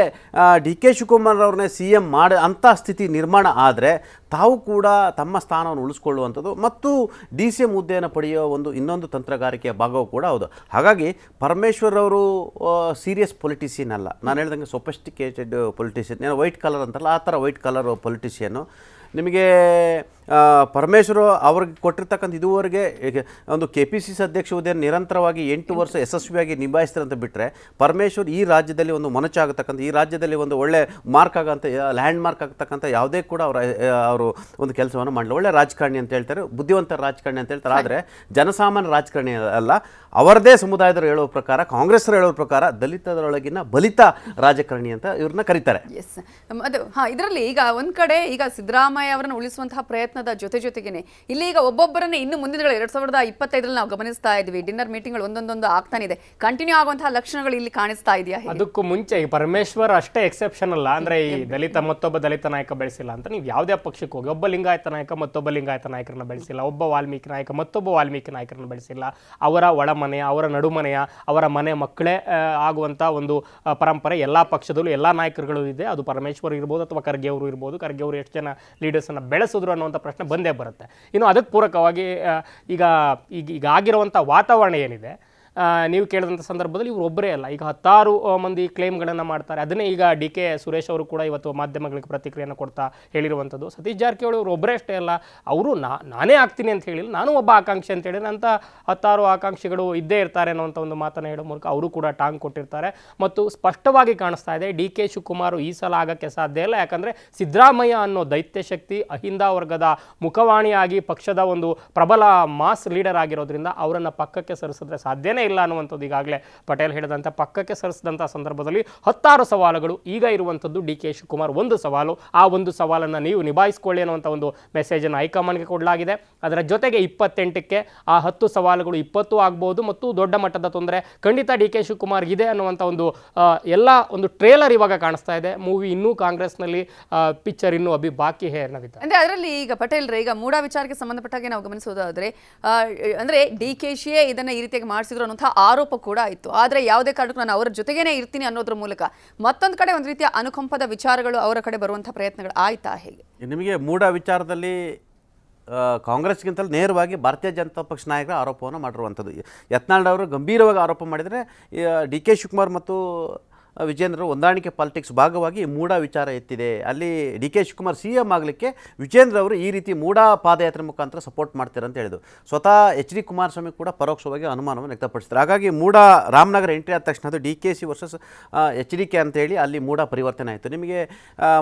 ಡಿ ಕೆ ಶಿವಕುಮಾರ್ ಅವ್ರನ್ನೇ ಸಿ ಎಂ ಮಾಡಿ ಅಂಥ ಸ್ಥಿತಿ ನಿರ್ಮಾಣ ಆದರೆ ತಾವು ಕೂಡ ತಮ್ಮ ಸ್ಥಾನವನ್ನು ಉಳಿಸ್ಕೊಳ್ಳುವಂಥದ್ದು ಮತ್ತು ಡಿ ಸಿ ಎಂ ಹುದ್ದೆಯನ್ನು ಪಡೆಯುವ ಒಂದು ಇನ್ನೊಂದು ತಂತ್ರಗಾರಿಕೆಯ ಭಾಗವೂ ಕೂಡ ಹೌದು. ಹಾಗಾಗಿ ಪರಮೇಶ್ವರ್ ಅವರು ಸೀರಿಯಸ್ ಪೊಲಿಟಿಷಿಯನ್ ಅಲ್ಲ. ನಾನು ಹೇಳ್ದಂಗೆ ಸೊಫೆಸ್ಟಿಕೇಟೆಡ್ ಪೊಲಿಟಿಷಿಯನ್ ಏನೋ ವೈಟ್ ಕಲರ್ ಅಂತಲ್ಲ ಆ ಥರ ವೈಟ್ ಕಲರ್ ಪೊಲಿಟಿಷಿಯನ್ನು ನಿಮಗೆ ಪರಮೇಶ್ವರ್ ಅವ್ರಿಗೆ ಕೊಟ್ಟಿರ್ತಕ್ಕಂಥ ಇದುವರೆಗೆ ಒಂದು ಕೆ ಪಿ ಸಿ ಸಿ ಅಧ್ಯಕ್ಷ ಹುದ್ದೆಯನ್ನು ನಿರಂತರವಾಗಿ ಎಂಟು ವರ್ಷ ಯಶಸ್ವಿಯಾಗಿ ನಿಭಾಯಿಸ್ತಾರೆ ಅಂತ ಬಿಟ್ಟರೆ ಪರಮೇಶ್ವರ್ ಈ ರಾಜ್ಯದಲ್ಲಿ ಒಂದು ಮೊನಚಾಗತಕ್ಕಂಥ ಈ ರಾಜ್ಯದಲ್ಲಿ ಒಂದು ಒಳ್ಳೆ ಮಾರ್ಕ್ ಆಗೋಂಥ ಲ್ಯಾಂಡ್ ಮಾರ್ಕ್ ಆಗ್ತಕ್ಕಂಥ ಯಾವುದೇ ಕೂಡ ಅವರ, ಅವರು ಒಂದು ಕೆಲಸವನ್ನು ಮಾಡಲಿ. ಒಳ್ಳೆ ರಾಜಕಾರಣಿ ಅಂತ ಹೇಳ್ತಾರೆ, ಬುದ್ಧಿವಂತ ರಾಜಕಾರಣಿ ಅಂತ ಹೇಳ್ತಾರೆ. ಆದರೆ ಜನಸಾಮಾನ್ಯ ರಾಜಕಾರಣಿ ಅಲ್ಲ, ಅವರದೇ ಸಮುದಾಯದವರು ಹೇಳುವ ಪ್ರಕಾರ ಕಾಂಗ್ರೆಸ್ರು ಹೇಳುವ ಪ್ರಕಾರ ದಲಿತದರೊಳಗಿನ ಬಲಿತ ರಾಜಕಾರಣಿ ಅಂತ ಇವ್ರನ್ನ ಕರೀತಾರೆ. ಎಸ್ ಅದು, ಹಾಂ, ಇದರಲ್ಲಿ ಈಗ ಒಂದು ಕಡೆ ಈಗ ಸಿದ್ದರಾಮಯ್ಯ ಅವರನ್ನು ಉಳಿಸುವಂತಹ ಪ್ರಯತ್ನದ ಜೊತೆ ಜೊತೆಗೇನೆ. ಇಲ್ಲಿ ಈಗ ಒಬ್ಬೊಬ್ಬರನ್ನೇ ಇನ್ನು ಮುಂದಿನ ಎರಡು ಸಾವಿರದ ಇಪ್ಪತ್ತೈದರಲ್ಲಿ ನಾವು ಗಮನಿಸ್ತಾ ಇದ್ವಿ ಡಿನ್ನರ್ ಮೀಟಿಂಗ್ಗಳು ಒಂದೊಂದೊಂದು ಆಗ್ತಾನೆ ಇದೆ. ಕಂಟಿನ್ಯೂ ಆಗುವಂತಹ ಲಕ್ಷಣಗಳು ಇಲ್ಲಿ ಕಾಣಿಸ್ತಾ ಇದೆಯಾ ಅದಕ್ಕೂ ಮುಂಚೆ ಈ ಪರಮೇಶ್ವರ್ ಅಷ್ಟೇ ಎಕ್ಸೆಪ್ಷನ್ ಅಲ್ಲ. ಅಂದ್ರೆ ಈ ದಲಿತ ಮತ್ತೊಬ್ಬ ದಲಿತ ನಾಯಕ ಬೆಳೆಸಿಲ್ಲ ಅಂತ. ನೀವು ಯಾವುದೇ ಪಕ್ಷಕ್ಕೆ ಹೋಗಿ ಒಬ್ಬ ಲಿಂಗಾಯತ ನಾಯಕ ಮತ್ತೊಬ್ಬ ಲಿಂಗಾಯತ ನಾಯಕರನ್ನ ಬೆಳೆಸಿಲ್ಲ. ಒಬ್ಬ ವಾಲ್ಮೀಕಿ ನಾಯಕ ಮತ್ತೊಬ್ಬ ವಾಲ್ಮೀಕಿ ನಾಯಕರನ್ನ ಬೆಳೆಸಿಲ್ಲ. ಅವರ ಒಳಮನೆಯ ಅವರ ನಡುಮನೆಯ ಅವರ ಮನೆ ಮಕ್ಕಳೇ ಆಗುವಂತಹ ಆಗುವಂತ ಒಂದು ಪರಂಪರೆ ಎಲ್ಲಾ ಪಕ್ಷದಲ್ಲೂ ಎಲ್ಲಾ ನಾಯಕರುಗಳು ಇದೆ. ಅದು ಪರಮೇಶ್ವರ್ ಇರ್ಬೋದು ಅಥವಾ ಖರ್ಗೆ ಅವರು ಇರ್ಬೋದು. ಖರ್ಗೆ ಅವರು ಎಷ್ಟು ಜನ ಲೀಡರ್ಸ್ ಅನ್ನ ಬೆಳೆಸಿದ್ರು ಅನ್ನುವಂಥ ಪ್ರಶ್ನೆ ಬಂದೇ ಬರುತ್ತೆ. ಇನ್ನು ಅದಕ್ಕೆ ಪೂರಕವಾಗಿ ಈಗ ಈಗ ಈಗ ಆಗಿರುವಂಥ ವಾತಾವರಣ ಏನಿದೆ ನೀವು ಕೇಳಿದಂಥ ಸಂದರ್ಭದಲ್ಲಿ ಇವರು ಒಬ್ಬರೇ ಅಲ್ಲ. ಈಗ ಹತ್ತಾರು ಮಂದಿ ಕ್ಲೇಮ್ಗಳನ್ನು ಮಾಡ್ತಾರೆ. ಅದನ್ನೇ ಈಗ ಡಿ ಕೆ ಸುರೇಶ್ ಅವರು ಕೂಡ ಇವತ್ತು ಮಾಧ್ಯಮಗಳಿಗೆ ಪ್ರತಿಕ್ರಿಯೆಯನ್ನು ಕೊಡ್ತಾ ಹೇಳಿರುವಂಥದ್ದು ಸತೀಶ್ ಜಾರಕಿಹೊಳಿ ಅವರು ಒಬ್ಬರೇ ಅಷ್ಟೇ ಅಲ್ಲ. ಅವರು ನಾನೇ ಆಗ್ತೀನಿ ಅಂತ ಹೇಳಿಲ್ಲ. ನಾನು ಒಬ್ಬ ಆಕಾಂಕ್ಷಿ ಅಂತ ಹೇಳಿದ್ರೆ ಹತ್ತಾರು ಆಕಾಂಕ್ಷಿಗಳು ಇದ್ದೇ ಇರ್ತಾರೆ ಅನ್ನುವಂಥ ಒಂದು ಮಾತನ್ನು ಹೇಳೋ ಮೂಲಕ ಅವರು ಕೂಡ ಟಾಂಗ್ ಕೊಟ್ಟಿರ್ತಾರೆ. ಮತ್ತು ಸ್ಪಷ್ಟವಾಗಿ ಕಾಣಿಸ್ತಾ ಇದೆ, ಡಿ ಕೆ ಶಿವಕುಮಾರ್ ಈ ಸಲ ಆಗೋಕ್ಕೆ ಸಾಧ್ಯ ಇಲ್ಲ. ಯಾಕಂದರೆ ಸಿದ್ದರಾಮಯ್ಯ ಅನ್ನೋ ದೈತ್ಯ ಶಕ್ತಿ ಅಹಿಂದ ವರ್ಗದ ಮುಖವಾಣಿಯಾಗಿ ಪಕ್ಷದ ಒಂದು ಪ್ರಬಲ ಮಾಸ್ ಲೀಡರ್ ಆಗಿರೋದ್ರಿಂದ ಅವರನ್ನು ಪಕ್ಕಕ್ಕೆ ಸರಿಸಿದ್ರೆ ಸಾಧ್ಯನೇ ಇಲ್ಲ ಅನ್ನುವಂಥದ್ದು ಈಗಾಗಲೇ ಪಟೇಲ್ ಹೇಳಿದಂಥ ಪಕ್ಕಕ್ಕೆ ಸರಿಸಿದಂಥ ಸಂದರ್ಭದಲ್ಲಿ ಹತ್ತಾರು ಸವಾಲುಗಳು ಈಗ ಇರುವಂಥದ್ದು ಡಿ ಕೆ ಶಿವಕುಮಾರ್ ಒಂದು ಸವಾಲು. ಆ ಒಂದು ಸವಾಲನ್ನು ನೀವು ನಿಭಾಯಿಸಿಕೊಳ್ಳಿ ಅನ್ನುವಂಥ ಒಂದು ಮೆಸೇಜನ್ನು ಹೈಕಮಾಂಡ್ಗೆ ಕೊಡಲಾಗಿದೆ. ಅದರ ಜೊತೆಗೆ ಇಪ್ಪತ್ತೆಂಟಕ್ಕೆ ಆ ಹತ್ತು ಸವಾಲುಗಳು ಇಪ್ಪತ್ತು ಆಗ್ಬೋದು ಮತ್ತು ದೊಡ್ಡ ಮಟ್ಟದ ತೊಂದರೆ ಖಂಡಿತ ಡಿ ಕೆ ಶಿವಕುಮಾರ್ ಇದೆ ಅನ್ನುವಂಥ ಒಂದು ಎಲ್ಲ ಒಂದು ಟ್ರೇಲರ್ ಇವಾಗ ಕಾಣಿಸ್ತಾ ಇದೆ. ಮೂವಿ ಇನ್ನೂ ಕಾಂಗ್ರೆಸ್ನಲ್ಲಿ ಪಿಕ್ಚರ್ ಇನ್ನೂ ಅಭಿ ಬಾಕಿ ಹೇ ಅನ್ನೋದಿದೆ. ಅಂದರೆ ಅದರಲ್ಲಿ ಈಗ ಪಟೇಲ್ರೆ ಈಗ ಮೂಡ ವಿಚಾರಕ್ಕೆ ಸಂಬಂಧಪಟ್ಟಾಗೆ ನಾವು ಗಮನಿಸೋದಾದ್ರೆ ಅಂದ್ರೆ ಡಿ ಕೆ ಶಿಯೇ ಇದನ್ನ ಈ ರೀತಿಯಾಗಿ ಮಾಡಿಸಿದ್ರು ಅನ್ನುವಂತಹ ಆರೋಪ ಕೂಡ ಇತ್ತು. ಆದರೆ ಯಾವುದೇ ಕಾರಣಕ್ಕೂ ನಾನು ಅವರ ಜೊತೆಗೇನೆ ಇರ್ತೀನಿ ಅನ್ನೋದ್ರ ಮೂಲಕ ಮತ್ತೊಂದು ಕಡೆ ಒಂದು ರೀತಿಯ ಅನುಕಂಪದ ವಿಚಾರಗಳು ಅವರ ಕಡೆ ಬರುವಂಥ ಪ್ರಯತ್ನಗಳು ಆಯ್ತಾ ಹೇಗೆ? ನಿಮಗೆ ಮೂಢ ವಿಚಾರದಲ್ಲಿ ಕಾಂಗ್ರೆಸ್ಗಿಂತಲೂ ನೇರವಾಗಿ ಭಾರತೀಯ ಜನತಾ ಪಕ್ಷ ನಾಯಕರ ಆರೋಪವನ್ನು ಮಾಡಿರುವಂಥದ್ದು. ಯತ್ನಾಳ್ ಅವರು ಗಂಭೀರವಾಗಿ ಆರೋಪ ಮಾಡಿದರೆ ಡಿ ಕೆ ಶಿವಕುಮಾರ್ ಮತ್ತು ವಿಜೇಂದ್ರ ಹೊಂದಾಣಿಕೆ ಪಾಲಿಟಿಕ್ಸ್ ಭಾಗವಾಗಿ ಮೂಢ ವಿಚಾರ ಎತ್ತಿದೆ. ಅಲ್ಲಿ D K Shivakumar C M ಆಗಲಿಕ್ಕೆ ವಿಜೇಂದ್ರ ಅವರು ಈ ರೀತಿ ಮೂಢ ಪಾದಯಾತ್ರೆ ಮುಖಾಂತರ ಸಪೋರ್ಟ್ ಮಾಡ್ತಾರೆ ಅಂತ ಹೇಳಿದ್ರು. ಸ್ವತಃ ಎಚ್ ಡಿ ಕುಮಾರಸ್ವಾಮಿ ಕೂಡ ಪರೋಕ್ಷವಾಗಿ ಅನುಮಾನವನ್ನು ವ್ಯಕ್ತಪಡಿಸಿದ್ರು. ಹಾಗಾಗಿ ಮೂಢ ರಾಮನಗರ ಎಂಟ್ರಿ ಆದ ತಕ್ಷಣ ಅದು D K C versus H D K ಅಂತೇಳಿ ಅಲ್ಲಿ ಮೂಢ ಪರಿವರ್ತನೆ ಆಯಿತು. ನಿಮಗೆ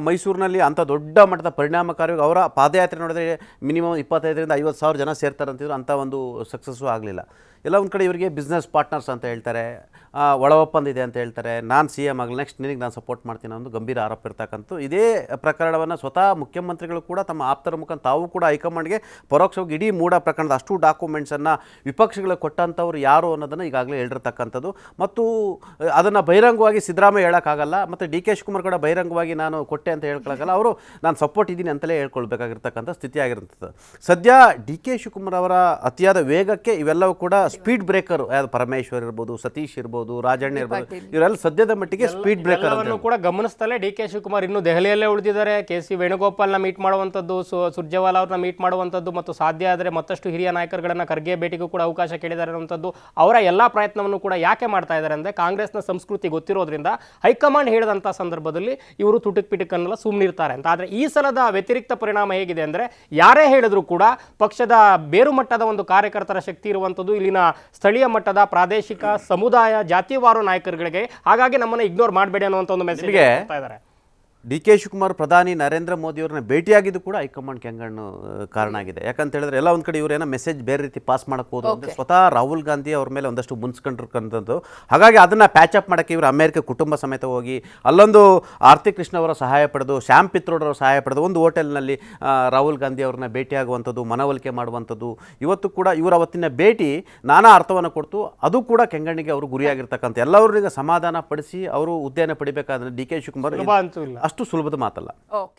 ಮೈಸೂರಿನಲ್ಲಿ ಅಂಥ ದೊಡ್ಡ ಮಟ್ಟದ ಪರಿಣಾಮಕಾರಿಯಾಗಿ ಅವರ ಪಾದಯಾತ್ರೆ ನೋಡಿದ್ರೆ ಮಿನಿಮಮ್ ಇಪ್ಪತ್ತೈದರಿಂದ ಐವತ್ತು ಸಾವಿರ ಜನ ಸೇರ್ತಾರೆ ಅಂತಿದ್ರು ಅಂಥ ಒಂದು ಸಕ್ಸಸ್ಸು ಆಗಲಿಲ್ಲ. ಎಲ್ಲ ಒಂದು ಕಡೆ ಇವರಿಗೆ ಬಿಸ್ನೆಸ್ ಪಾರ್ಟ್ನರ್ಸ್ ಅಂತ ಹೇಳ್ತಾರೆ. ಒಳ ಒಪ್ಪಂದ ಇದೆ ಅಂತ ಹೇಳ್ತಾರೆ. ನಾನು ಸಿ ಎಂ ಆಗಲಿ ನೆಕ್ಸ್ಟ್ ನಿನಗೆ ನಾನು ಸಪೋರ್ಟ್ ಮಾಡ್ತೀನಿ ಅನ್ನೋ ಒಂದು ಗಂಭೀರ ಆರೋಪ ಇರ್ತಕ್ಕಂಥ ಇದೇ ಪ್ರಕರಣವನ್ನು ಸ್ವತಃ ಮುಖ್ಯಮಂತ್ರಿಗಳು ಕೂಡ ತಮ್ಮ ಆಪ್ತರ ಮುಖಾಂತರ ತಾವು ಕೂಡ ಹೈಕಮಾಂಡ್ಗೆ ಪರೋಕ್ಷವಾಗಿ ಇಡೀ ಮೂಡ ಪ್ರಕರಣದ ಅಷ್ಟು ಡಾಕ್ಯುಮೆಂಟ್ಸನ್ನು ವಿಪಕ್ಷಗಳಿಗೆ ಕೊಟ್ಟಂಥವ್ರು ಯಾರು ಅನ್ನೋದನ್ನು ಈಗಾಗಲೇ ಹೇಳಿರ್ತಕ್ಕಂಥದ್ದು. ಮತ್ತು ಅದನ್ನು ಬಹಿರಂಗವಾಗಿ ಸಿದ್ದರಾಮಯ್ಯ ಹೇಳೋಕ್ಕಾಗಲ್ಲ, ಮತ್ತು ಡಿ ಕೆ ಶಿವಕುಮಾರ್ ಕೂಡ ಬಹಿರಂಗವಾಗಿ ನಾನು ಕೊಟ್ಟೆ ಅಂತ ಹೇಳ್ಕೊಳ್ಳೋಕ್ಕಲ್ಲ ಅವರು, ನಾನು ಸಪೋರ್ಟ್ ಇದ್ದೀನಿ ಅಂತಲೇ ಹೇಳ್ಕೊಳ್ಬೇಕಾಗಿರ್ತಕ್ಕಂಥ ಸ್ಥಿತಿ ಆಗಿರುತ್ತದೆ ಸದ್ಯ ಡಿ ಕೆ ಶಿವಕುಮಾರ್ ಅವರ ಅತಿಯಾದ ವೇಗಕ್ಕೆ ಇವೆಲ್ಲವೂ ಕೂಡ ಸ್ಪೀಡ್ ಬ್ರೇಕರ್ ಯಾವುದು ಪರಮೇಶ್ವರ್ ಇರ್ಬೋದು, ಸತೀಶ್ ಇರ್ಬೋದು ರಾಜಣ್ಣ ಇರ್ಬೋದು ಇವರೆಲ್ಲ ಸದ್ಯದ ಮಟ್ಟಿಗೆ ಸ್ಪೀಡ್ ಬ್ರೇಕರ್ ಅನ್ನು ಕೂಡ ಗಮನಿಸ್ತಲೇ ಡಿ ಕೆ ಶಿವಕುಮಾರ್ ಇನ್ನು ದೆಹಲಿಯಲ್ಲೇ ಉಳಿದಿದ್ದಾರೆ. ಕೆ ಸಿ ವೇಣುಗೋಪಾಲ್ನ ಮೀಟ್ ಮಾಡುವಂಥದ್ದು ಸು ಸುರ್ಜೇವಾಲಾ ಅವ್ರನ್ನ ಮೀಟ್ ಮಾಡುವಂಥದ್ದು ಮತ್ತು ಸಾಧ್ಯ ಆದರೆ ಮತ್ತಷ್ಟು ಹಿರಿಯ ನಾಯಕರುಗಳನ್ನ ಖರ್ಗೆ ಭೇಟಿಗೂ ಕೂಡ ಅವಕಾಶ ಕೇಳಿದ್ದಾರೆ ಅನ್ನುವಂಥದ್ದು ಅವರ ಎಲ್ಲ ಪ್ರಯತ್ನವನ್ನು ಕೂಡ ಯಾಕೆ ಮಾಡ್ತಾ ಇದ್ದಾರೆ ಅಂದರೆ ಕಾಂಗ್ರೆಸ್ನ ಸಂಸ್ಕೃತಿ ಗೊತ್ತಿರೋದ್ರಿಂದ ಹೈಕಮಾಂಡ್ ಹೇಳಿದಂಥ ಸಂದರ್ಭದಲ್ಲಿ ಇವರು ತುಟುಕ್ ಪಿಟುಕನ್ನೆಲ್ಲ ಸುಮ್ಮನಿರ್ತಾರೆ ಅಂತ. ಆದರೆ ಈ ಸಲದ ವ್ಯತಿರಿಕ್ತ ಪರಿಣಾಮ ಹೇಗಿದೆ ಅಂದರೆ ಯಾರೇ ಹೇಳಿದ್ರು ಕೂಡ ಪಕ್ಷದ ಬೇರು ಮಟ್ಟದ ಒಂದು ಕಾರ್ಯಕರ್ತರ ಶಕ್ತಿ ಇರುವಂಥದ್ದು ಇಲ್ಲಿನ ಸ್ಥಳೀಯ ಮಟ್ಟದ ಪ್ರಾದೇಶಿಕ ಸಮುದಾಯ ಜಾತಿವಾರು ನಾಯಕರುಗಳಿಗೆ ಹಾಗಾಗಿ ನಮ್ಮನ್ನು ಇಗ್ನೋರ್ ಮಾಡಬೇಡಿ ಅನ್ನುವಂಥ ಒಂದು ಮೆಸೇಜ್ ಇದ್ದಾರೆ. ಡಿ ಕೆ ಶಿವಕುಮಾರ್ ಪ್ರಧಾನಿ ನರೇಂದ್ರ ಮೋದಿ ಅವ್ರನ್ನ ಭೇಟಿಯಾಗಿದ್ದು ಕೂಡ ಹೈಕಮಾಂಡ್ ಕೆಂಗಣ್ಣು ಕಾರಣ ಆಗಿದೆ. ಯಾಕಂತ ಹೇಳಿದ್ರೆ ಎಲ್ಲ ಒಂದು ಕಡೆ ಇವರೇನೋ ಮೆಸೇಜ್ ಬೇರೆ ರೀತಿ ಪಾಸ್ ಮಾಡಕ್ಕೆ ಹೋದ್ರು ಅಂದ್ರೆ ಸ್ವತಃ ರಾಹುಲ್ ಗಾಂಧಿ ಅವ್ರ ಮೇಲೆ ಒಂದಷ್ಟು ಮುನ್ಸ್ಕೊಂಡಿರ್ಕಂಥದ್ದು ಹಾಗಾಗಿ ಅದನ್ನ ಪ್ಯಾಚ್ ಅಪ್ ಮಾಡಕ್ಕೆ ಇವರು ಅಮೆರಿಕ ಕುಟುಂಬ ಸಮೇತ ಹೋಗಿ ಅಲ್ಲೊಂದು ಆರ್ತಿ ಕೃಷ್ಣ ಅವರ ಸಹಾಯ ಪಡೆದು ಶ್ಯಾಮ್ ಪಿತ್ರೋಡ್ ಅವರ ಸಹಾಯ ಪಡೆದು ಒಂದು ಹೋಟೆಲ್ನಲ್ಲಿ ರಾಹುಲ್ ಗಾಂಧಿ ಅವ್ರನ್ನ ಭೇಟಿಯಾಗುವಂಥದ್ದು ಮನವೊಲಿಕೆ ಮಾಡುವಂಥದ್ದು ಇವತ್ತು ಕೂಡ ಇವರ ಅವತ್ತಿನ ಭೇಟಿ ನಾನಾ ಅರ್ಥವನ್ನು ಕೊಡ್ತು. ಅದು ಕೂಡ ಕೆಂಗಣ್ಣಿಗೆ ಅವರು ಗುರಿಯಾಗಿರ್ತಕ್ಕಂಥ ಎಲ್ಲವರಿಗೆ ಸಮಾಧಾನ ಪಡಿಸಿ ಅವರು ಉದ್ಯಾನ ಪಡಿಬೇಕಾದ್ರೆ ಡಿ ಕೆ ಶಿವಕುಮಾರ್ ಸುಲಭ ಅಂತೂ ಇಲ್ಲ. ಅಷ್ಟು ಸುಲಭದ ಮಾತಲ್ಲ.